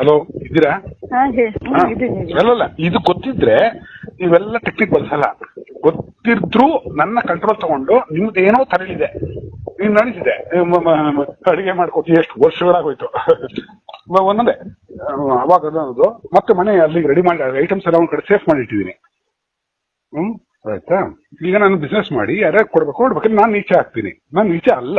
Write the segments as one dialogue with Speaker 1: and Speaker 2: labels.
Speaker 1: Hello ಇದ್ದೀರಾ? ಅಲ್ಲಲ್ಲ ಇದು ಗೊತ್ತಿದ್ರೆ ನೀವೆಲ್ಲ ಟೆಕ್ನಿಕ್ ಬಳಸಲ್ಲ. ಗೊತ್ತಿದ್ರು ನನ್ನ ಕಂಟ್ರೋಲ್ ತಗೊಂಡು ನಿಮ್ದು ಏನೋ ತರಲಿದೆ ಮ- ಮ- ಅಡಿಗೆ ಮಾಡ್ಕೊಟ್ಟು ಎಷ್ಟು ವರ್ಷಗಳಾಗೋಯ್ತು. ಒಂದೇ ಒಂದೊಂದೇ. ಅವಾಗ ಅನ್ನೋದು. ಮತ್ತೆ ಮನೆ ಅಲ್ಲಿ ರೆಡಿ ಮಾಡಿ ಐಟಮ್ಸ್ ಎಲ್ಲ ಒಂದ್ ಕಡೆ ಸೇಫ್ ಮಾಡಿ ಇಟ್ಟಿದ್ದೀನಿ ಹ್ಮ್ ಆಯ್ತಾ? ಈಗ ನಾನು ಬಿಸ್ನೆಸ್ ಮಾಡಿ ಯಾರ್ಯಾರು ಕೊಡ್ಬೇಕು ಕೊಡ್ಬೇಕು ನಾನು ನೀಚೆ ಹಾಕ್ತೀನಿ ನಾನು ನೀಚೆ ಅಲ್ಲ.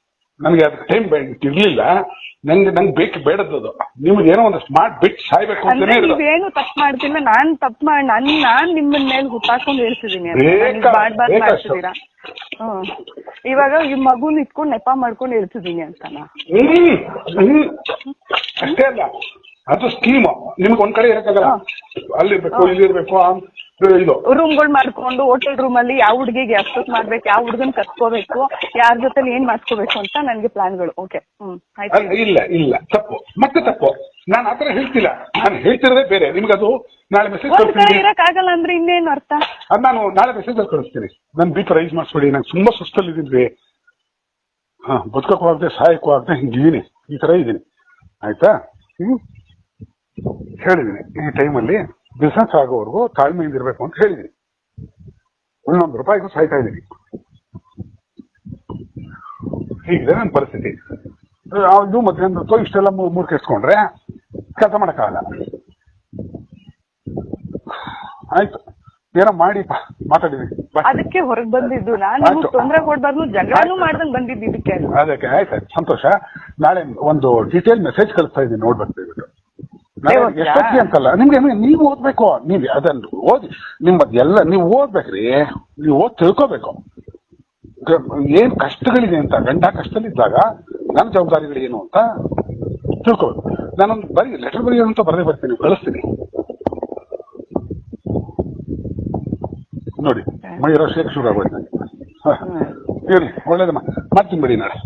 Speaker 1: ನನಗೆ ಅದಕ್ಕೆ ಟೈಮ್ ಇರ್ಲಿಲ್ಲ. ನಂಗೆ ನಂಗೆ ಬೇಕು ಬೇಡದ್ದು ನಿಮ್ಗೆ ಏನೋ ಒಂದು ಸ್ಮಾರ್ಟ್ ಬಿಟ್ ಸಾಯ್ಬೇಕು
Speaker 2: ಅಂದ್ರೆ
Speaker 1: ಅಂತಾನೆ ಇರೋದು.
Speaker 2: ನೀವೇನು ತಪ್ಪು ಮಾಡ್ತಿಲ್ಲ ನಾನ್ ತಪ್ಪು ಮಾಡಿ ನನ್ ನಾನ್ ನಿಮ್ಮನ್ ಮೇಲೆ ಹುಟ್ಟಾಕೊಂಡು ಹೇಳ್ತಿದೀನಿ ಅಂತ.
Speaker 1: ಬೇಕಾ-
Speaker 2: ನನಗ್ ಮಾಡ್ಬಾರ್ದು
Speaker 1: ಬೇಕಷ್ಟು.
Speaker 2: ಮಾಡ್ತಿದ್ದೀರಾ? ಹ್ಮ್. ಇವಾಗ ಈ ಮಗುನ್ ಇಟ್ಕೊಂಡು ನೆಪ ಮಾಡ್ಕೊಂಡು ಹೇಳ್ತಿದೀನಿ ಅಂತನಾ?
Speaker 1: ಹ್ಮ್ ಹ್ಮ್. ಅಷ್ಟೇ ಅಲ್ಲ ಅದು ಸ್ಕೀಮ್ ನಿಮ್ಗೆ ಒಂದ್ ಕಡೆ ಇರಕ್ಕಾಗಲ್ಲ ಅಲ್ಲಿರ್ಬೇಕು ಇಲ್ಲಿರ್ಬೇಕು ಆ- ಇದು.
Speaker 2: ರೂಮ್ಗಳು ಮಾಡ್ಕೊಂಡು ಹೋಟೆಲ್ ರೂಮ್ ಅಲ್ಲಿ ಯಾವ ಹುಡುಗಿಗೆ ಅಷ್ಟೊತ್ ಮಾಡ್ಬೇಕು ಯಾವ ಹುಡುಗನ್ ಕತ್ಕೋಬೇಕು ಯಾರ ಜೊತೆ ಏನ್ ಮಾಡ್ಕೋಬೇಕು ಅಂತ ನನ್ಗೆ ಪ್ಲಾನ್ಗಳು. ಓಕೆ ಹ್ಮ್. ಆಯ್ತು
Speaker 1: ಇಲ್ಲ ಇಲ್ಲ. ತಪ್ಪು. ಮತ್ತೆ ತಪ್ಪು. ನಾನು ಆತರ ಹೇಳ್ತಿಲ್ಲ. ನಾನು ಹೇಳ್ತಿರೋದೇ ಬೇರೆ. ನಿಮ್ಗೆ ಅದು ನಾಳೆ ಮೆಸೇಜ್
Speaker 2: ಒಂದ್ ಕಡೆ
Speaker 1: ಕಳಿಸ್ತೀನಿ
Speaker 2: ಅಂದ್ರೆ ಇನ್ನೇನು ಅರ್ಥ?
Speaker 1: ಅದ್ ನಾನು ನಾಳೆ ಮೆಸೇಜ್ ಅಲ್ಲಿ ಕಳಿಸ್ತೀನಿ. ನನ್ ಬಿ ರೈಸ್ ಮಾಡ್ಸ್ಕೊಡಿ. ನಂಗೆ ತುಂಬಾ ಸುಸ್ತಲ್ಲಿದ್ದೀನಿ. ಹಾ ಬದುಕಕ್ಕೂ ಆಗದೆ ಸಹಾಯಕ್ಕೂ ಆಗದೆ ಹಿಂಗಿದ್ದೀನಿ. ಈ ತರ ಇದ್ದೀನಿ. ಆಯ್ತಾ? ಹ್ಮ್? ಹೇಳಿದ್ದೀನಿ. ಈ ಟೈಮಲ್ಲಿ ಬಿಸ್ನೆಸ್ ಆಗೋವರೆಗೂ ತಾಳ್ಮೆಯಿಂದ ಇರಬೇಕು ಅಂತ ಹೇಳಿದ್ದೀನಿ ಒಂದೊಂದು ರೂಪಾಯಿಗೂ ಸಾಯ್ತಾ ಇದ್ದೀನಿ ಹೀಗಿದೆ ನನ್ನ ಪರಿಸ್ಥಿತಿ. ಮತ್ತೆ ಮಧ್ಯಾಹ್ನ ಇಷ್ಟೆಲ್ಲ ಮೂರು ಕೆಸ್ಕೊಂಡ್ರೆ ಕೆಲಸ ಮಾಡಕ್ಕಾಗಲ್ಲ. ಆಯ್ತು. ಏನೋ ಮಾಡಿ ಮಾತಾಡಿದ್ವಿ.
Speaker 2: ಅದಕ್ಕೆ ಹೊರಗೆ ಬಂದಿದ್ದು. ನಾನು. ತೊಂದ್ರೆ ಕೊಡ್ಬಾರ್ದು. ಜಗಳನೂ ಮಾಡ್ದಂಗ್ ಬಂದಿದ್ದು ಇದಕ್ಕೆ.
Speaker 1: ಅದಕ್ಕೆ ಆಯ್ತು ಸಂತೋಷ. ನಾಳೆ ಒಂದು ಡೀಟೇಲ್ ಮೆಸೇಜ್ ಕಳಿಸ್ತಾ ಇದ್ದೀನಿ. ನೋಡ್ಬೇಕು ಎಷ್ಟೊತ್ತಿಗೆ ಅಂತಲ್ಲ? ನಿಮ್ಗೆ ನೀವು ಓದ್ಬೇಕು? ನೀವು ಅದನ್ನು ಓದಿ ನಿಮ್ಮದು ಎಲ್ಲ ನೀವು ಓದ್ಬೇಕ್ರಿ. ನೀವು ಓದ್ ತಿಳ್ಕೋಬೇಕು. ಏನ್ ಕಷ್ಟಗಳಿದೆ ಅಂತ ಗಂಡ ಕಷ್ಟದಲ್ಲಿದ್ದಾಗ ನನ್ನ ಜವಾಬ್ದಾರಿಗಳು ಏನು ಅಂತ ತಿಳ್ಕೋಬೇಕು. ನಾನೊಂದು ಬರೀ ಲೆಟರ್ ಬರೆಯೋದು ಅಂತ ಬರದೇ ಬರ್ತೀನಿ ಕಳಿಸ್ತೀನಿ. ನೋಡಿ ಮೈ ಶೇಕ್ ಶುರು ಆಗೋಯ್ತು ನನಗೆ ಒಳ್ಳೇದಮ್ಮ ಮಾಡ್ತೀನಿ ಬಿಡಿ ನಾಳೆ.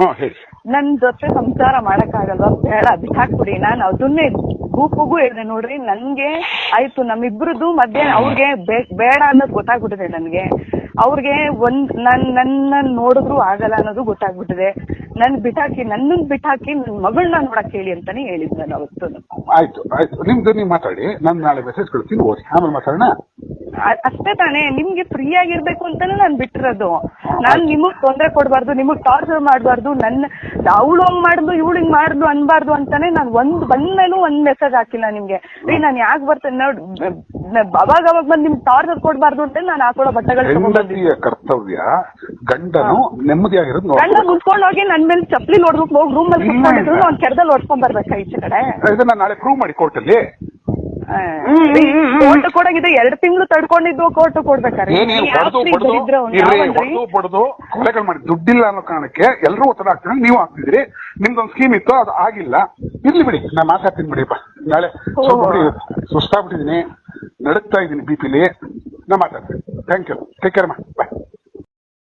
Speaker 1: ಹಾ ಹೇಳಿ.
Speaker 2: ನನ್ ಜೊತೆ ಸಂಸಾರ ಮಾಡಕ್ಕಾಗಲ್ವಾ ಬೇಡ ಬಿಟ್ಟಾಕ್ಬಿಡಿ ನಾನು ಅದನ್ನೇ ಗೂಪುಗೂ ಹೇಳಿದೆ ನೋಡ್ರಿ, ನನ್ಗೆ ಆಯ್ತು ನಮ್ಮಿಬ್ರದ್ದು ಮಧ್ಯೆ ಅವ್ರಿಗೆ ಬೇಡ ಅನ್ನೋದು ಗೊತ್ತಾಗ್ಬಿಟ್ಟಿದೆ ನನ್ಗೆ. ಅವ್ರಿಗೆ ಒಂದ್, ನನ್ ನನ್ನ ನೋಡಿದ್ರು ಆಗಲ್ಲ ಅನ್ನೋದು ಗೊತ್ತಾಗ್ಬಿಟ್ಟಿದೆ. ನನ್ ಬಿಟ್ಟಾಕಿ ನನ್ನನ್ ಬಿಟ್ಟಾಕಿ ನನ್ ಮಗಳನ್ನ ನೋಡಕ್ ಹೇಳಿ ಅಂತಾನೆ ಹೇಳಿದ್ ನಾನು ಅವತ್ತು
Speaker 1: ಆಯ್ತು ಆಯ್ತು. ನಿಮ್ದು, ನೀವು ಮಾತಾಡಿ. ನಾನು ನಾಳೆ ಮೆಸೇಜ್ ಕಳಿಸ್ತೀನಿ ಓದಿ ಆಮೇಲೆ ಮಾತಾಡೋಣ?
Speaker 2: ಅಷ್ಟೇ ತಾನೇ ನಿಮ್ಗೆ ಫ್ರೀ ಆಗಿರ್ಬೇಕು ಅಂತಾನೆ ನಾನ್ ಬಿಟ್ಟಿರೋದು. ನಾನ್ ನಿಮಗ್ ತೊಂದ್ರೆ ಕೊಡ್ಬಾರ್ದು ನಿಮಗ್ ಟಾರ್ಚರ್ ಮಾಡ್ಬಾರ್ದು ನನ್ನ ಅವಳು ಹಂಗ್ ಮಾಡ್ದು ಇವಳು ಹಿಂಗ್ ಮಾಡ್ದು ಅನ್ಬಾರ್ದು ಅಂತಾನೆ ನಾನ್ ಒಂದ್ ಬಂದ್ಮೇಲೂ ಒಂದ್ ಮೆಸೇಜ್ ಹಾಕಿಲ್ಲ ನಿಮ್ಗೆ. ರೀ ನಾನ್ ಯಾಕೆ ಬರ್ತೇನೆ ನೋಡ್ ಅವಾಗ ಅವಾಗ ಬಂದ್ ನಿಮ್ಗೆ ಟಾರ್ಚರ್ ಕೊಡ್ಬಾರ್ದು ಅಂತ ನಾನು ಹಾಕೊಳ್ಳೋ ಬಟ್ಟೆಗಳು
Speaker 1: ಹೆಂಡತಿಯ ಕರ್ತವ್ಯ ಗಂಡನು ನೆಮ್ಮದಿಯಾಗಿರೋದು
Speaker 2: ಗಂಡ ಮುಚ್ಕೊಂಡ್ ಹೋಗಿ ನನ್ ಮೇಲೆ ಚಪ್ಪಲಿ ನೋಡ್ಬೇಕು ಹೋಗಿ ರೂಮ್ ಅಲ್ಲಿ
Speaker 1: ಇಲ್ಲ,
Speaker 2: ಕುತ್ಕೊಂಡಿದ್ರು
Speaker 1: ಇಲ್ಲ.
Speaker 2: ಅವ್ನ್ ಕೆರದಲ್ಲಿ ಹೊಡ್ಕೊಂಡ್ ಬರ್ಬೇಕಾ ಈಚೆ ಕಡೆ?
Speaker 1: ಇದನ್ನ ನಾಳೆ ಪ್ರೂವ್ ಮಾಡಿ ಕೋರ್ಟಲ್ಲಿ
Speaker 2: ಕೋರ್ಟ್ ಕೊಡಂಗಿದ್ರೆ ಎರಡು ತಿಂಗಳು ತಡ್ಕೊಂಡಿದ್ದು ಕೋರ್ಟ್ ಕೊಡ್ಬೇಕಾರೆ.
Speaker 1: ಏನೇನು
Speaker 2: ಯಾವ
Speaker 1: ಹೊಡೆದು
Speaker 2: ಸ್ತ್ರೀ
Speaker 1: ಬಡ್ದು
Speaker 2: ದರಿದ್ರ ಅವ್ನು?
Speaker 1: ಇರ್ರಿ
Speaker 2: ಯಾವನ್ರಿ?
Speaker 1: ಹೊಡೆದು ಬಡ್ದು ಕೊಲೆಗಳು ಮಾಡಿ. ದುಡ್ಡಿಲ್ಲ ಅನ್ನೋ ಕಾರಣಕ್ಕೆ ಎಲ್ಲರೂ ಒತ್ತಡ ಹಾಕ್ತಾರೆ ನೀವು ಹಾಕ್ತಿದ್ರಿ ನಿಮ್ದೊಂದು ಸ್ಕೀಮ್ ಇತ್ತು ಅದು ಆಗಿಲ್ಲ. ಇರ್ಲಿ ಬಿಡಿ. ನಾ ಮಾತಾಡ್ತೀನಿ ಬಿಡಿಪ್ಪ ನಾಳೆ ಸ್ವಲ್ಪ ಸುಸ್ತಾಗ್ಬಿಟ್ಟಿದೀನಿ ನಡುಕ್ತಾ ಇದ್ದೀನಿ ಬಿ ಪಿಲಿ ನಾ ಮಾತಾಡ್ತೀನಿ. ಥ್ಯಾಂಕ್ ಯು ಟೇಕ್ ಕೇರ್ ಮಾ. ಬಾಯ್